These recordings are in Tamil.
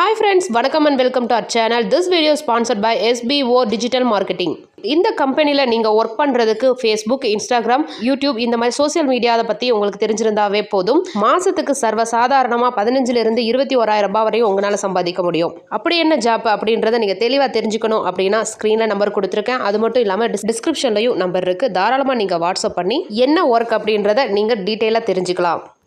ஹாய் ஃப்ரெண்ட்ஸ் வணக்கம் and welcome to our channel this video sponsored by SPO digital marketing இந்த கம்பெனியில் நீங்கள் ஒர்க் பண்ணுறதுக்கு ஃபேஸ்புக் இன்ஸ்டாகிராம் யூடியூப் இந்த மாதிரி சோஷியல் மீடியாவை பற்றி உங்களுக்கு தெரிஞ்சிருந்தாவே போதும். மாதத்துக்கு சர்வ சாதாரணமாக பதினஞ்சுலேருந்து இருபத்தி ஓராயிரம் ரூபாய் வரையும் உங்களால் சம்பாதிக்க முடியும். அப்படி என்ன ஜாப் அப்படின்றத நீங்கள் தெளிவாக தெரிஞ்சுக்கணும் அப்படின்னா ஸ்க்ரீனில் நம்பர் கொடுத்துருக்கேன். அது மட்டும் இல்லாமல் டிஸ்கிரிப்ஷன்லையும் நம்பர் இருக்குது தாராளமாக நீங்கள் வாட்ஸ்அப் பண்ணி என்ன ஒர்க் அப்படின்றத நீங்கள் டீட்டெயிலாக தெரிஞ்சுக்கலாம்.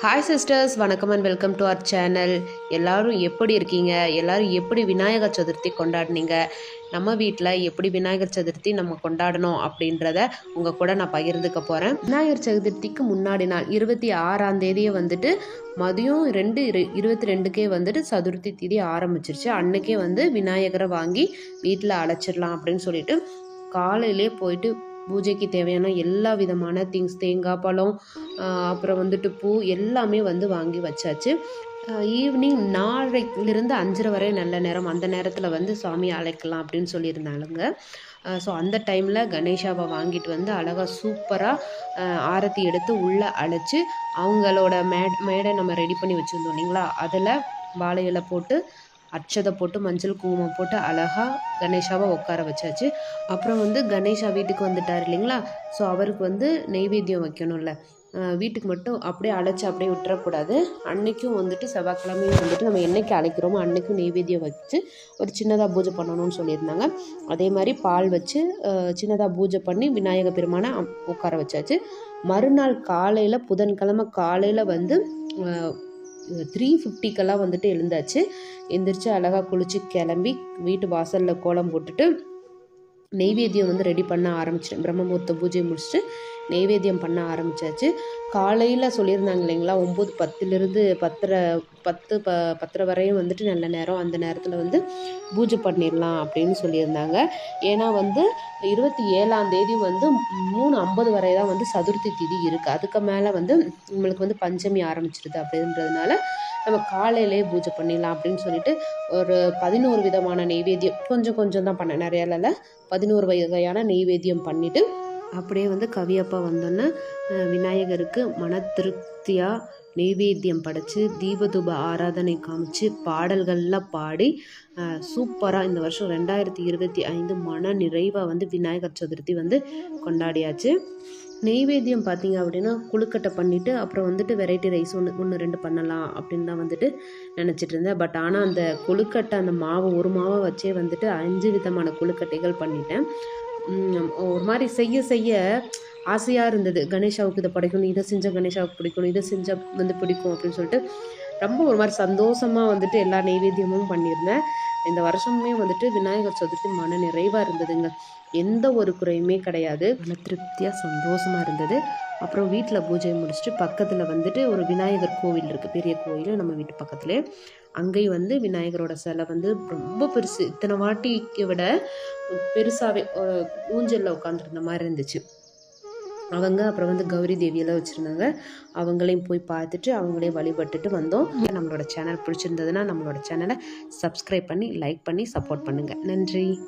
ஹாய் சிஸ்டர்ஸ் வணக்கம் and welcome to our channel எல்லோரும் எப்படி இருக்கீங்க? எல்லோரும் எப்படி விநாயகர் சதுர்த்தி கொண்டாடினீங்க? நம்ம வீட்டில் எப்படி விநாயகர் சதுர்த்தி நம்ம கொண்டாடணும் அப்படின்றத உங்கள் கூட நான் பகிர்ந்துக்க போகிறேன் விநாயகர் சதுர்த்திக்கு முன்னாடி நாள் இருபத்தி ஆறாம் தேதியை வந்துட்டு மதியம் ரெண்டு இரு இருபத்தி ரெண்டுக்கே வந்துட்டு சதுர்த்தி தீதி ஆரம்பிச்சிருச்சு. அன்னைக்கே வந்து விநாயகரை வாங்கி வீட்டில் அழைச்சிடலாம் அப்படின்னு சொல்லிட்டு காலையிலே போயிட்டு பூஜைக்கு தேவையான எல்லா விதமான திங்ஸ் தேங்காய் பழம் அப்புறம் வந்துட்டு பூ எல்லாமே வந்து வாங்கி வச்சாச்சு. ஈவினிங் நாளைக்கிலிருந்து அஞ்சரை வரை நல்ல நேரம் அந்த நேரத்தில் வந்து சாமி அழைக்கலாம் அப்படின்னு சொல்லியிருந்தாளுங்க. ஸோ அந்த டைமில் கணேஷாவை வாங்கிட்டு வந்து அழகாக சூப்பராக ஆரத்தி எடுத்து உள்ளே அழைச்சி அவங்களோட மேட் மேடை நம்ம ரெடி பண்ணி வச்சுருந்தோம் இல்லைங்களா? அதில் வாழை இலை போட்டு அச்சதை போட்டு மஞ்சள் குங்குமம் போட்டு அழகாக கணேஷாவை உட்கார வச்சாச்சு. அப்புறம் வந்து கணேஷா வீட்டுக்கு வந்துட்டார் இல்லைங்களா? ஸோ அவருக்கு வந்து நெய்வேத்தியம் வைக்கணும்ல. வீட்டுக்கு மட்டும் அப்படியே அழைச்சி அப்படியே விட்டுறக்கூடாது. அன்னைக்கும் வந்துட்டு செவ்வாய்க்கிழமையும் வந்துட்டு நம்ம என்றைக்கு அழைக்கிறோமோ அன்னைக்கும் நெய்வேத்தியம் வச்சு ஒரு சின்னதாக பூஜை பண்ணணும்னு சொல்லியிருந்தாங்க. அதே மாதிரி பால் வச்சு சின்னதாக பூஜை பண்ணி விநாயக பெருமானை உட்கார வச்சாச்சு. மறுநாள் காலையில் புதன்கிழமை காலையில் வந்து த்ரீ ஃபிஃப்டிக்கெல்லாம் வந்துட்டு எழுந்தாச்சு. எந்திரிச்சு அழகாக குளிச்சு கிளம்பி வீட்டு வாசலில் கோலம் போட்டுட்டு நெய்வேத்தியம் வந்து ரெடி பண்ண ஆரம்பிச்சிட்டேன். பிரம்மமுகூர்த்த பூஜையை முடிச்சுட்டு நெய்வேத்தியம் பண்ண ஆரம்பித்தாச்சு காலையில் சொல்லியிருந்தாங்க இல்லைங்களா ஒம்பது பத்துலேருந்து பத்தரை பத்து ப பத்தரை வரையும் வந்துட்டு நல்ல நேரம் அந்த நேரத்தில் வந்து பூஜை பண்ணிடலாம் அப்படின்னு சொல்லியிருந்தாங்க. ஏன்னா வந்து இருபத்தி ஏழாம் தேதி வந்து மூணு ஐம்பது வரை தான் வந்து சதுர்த்தி திதி இருக்குது அதுக்கு மேலே வந்து நம்மளுக்கு வந்து பஞ்சமி ஆரம்பிச்சிருது அப்படின்றதுனால நம்ம காலையிலே பூஜை பண்ணிடலாம் அப்படின்னு சொல்லிட்டு ஒரு பதினோரு விதமான நெய்வேத்தியம் கொஞ்சம் கொஞ்சம் தான் பண்ணேன் நிறைய பதினோரு வகையான நெய்வேத்தியம் பண்ணிவிட்டு அப்படியே வந்து கவியப்பா வந்தோன்னே விநாயகருக்கு மன திருப்தியாக நெய்வேத்தியம் படைச்சி தீபதூப ஆராதனை காமிச்சு பாடல்கள்லாம் பாடி சூப்பராக இந்த வருஷம் ரெண்டாயிரத்தி இருபத்தி ஐந்து மன நிறைவாக வந்து விநாயகர் சதுர்த்தி வந்து கொண்டாடியாச்சு. நெய்வேத்தியம் பார்த்தீங்க அப்படின்னா குழுக்கட்டை பண்ணிவிட்டு அப்புறம் வந்துட்டு வெரைட்டி ரைஸ் ஒன்று ஒன்று ரெண்டு பண்ணலாம் அப்படின்னு தான் வந்துட்டு நினச்சிட்டு இருந்தேன். பட் ஆனால் அந்த கொழுக்கட்டை அந்த மாவு ஒரு மாவை வச்சே வந்துட்டு அஞ்சு விதமான கொழுக்கட்டைகள் பண்ணிட்டேன். ஒரு மாதிரி செய்ய செய்ய ஆசையாக இருந்தது. கணேஷாவுக்கு இதை படைக்கணும் இதை செஞ்சால் கணேஷாவுக்கு பிடிக்கணும் இதை செஞ்சால் வந்து பிடிக்கும் அப்படின்னு சொல்லிட்டு ரொம்ப ஒரு மாதிரி சந்தோஷமாக வந்துட்டு எல்லா நெய்வேத்தியமும் பண்ணியிருந்தேன். இந்த வருஷமுமே வந்துட்டு விநாயகர் சதுர்த்தி மன நிறைவாக இருந்ததுங்க. எந்த ஒரு குறையுமே கிடையாது. மன திருப்தியாக சந்தோஷமாக இருந்தது. அப்புறம் வீட்டில் பூஜையை முடிச்சுட்டு பக்கத்தில் வந்துட்டு ஒரு விநாயகர் கோவில் இருக்குது பெரிய கோவில் நம்ம வீட்டு பக்கத்துலேயே அங்கேயும் வந்து விநாயகரோட சிலை வந்து ரொம்ப பெருசு. இத்தனை வாட்டிக்கு விட பெருசாகவே ஊஞ்சலில் உட்காந்துருந்த மாதிரி இருந்துச்சு. அவங்க அப்புறம் வந்து கௌரி தேவியெல்லாம் வச்சுருந்தாங்க. அவங்களையும் போய் பார்த்துட்டு அவங்களையும் வழிபட்டுட்டு வந்தோம். நம்மளோட சேனல் பிடிச்சிருந்ததுன்னா நம்மளோட சேனலை சப்ஸ்கிரைப் பண்ணி லைக் பண்ணி சப்போர்ட் பண்ணுங்கள் நன்றி.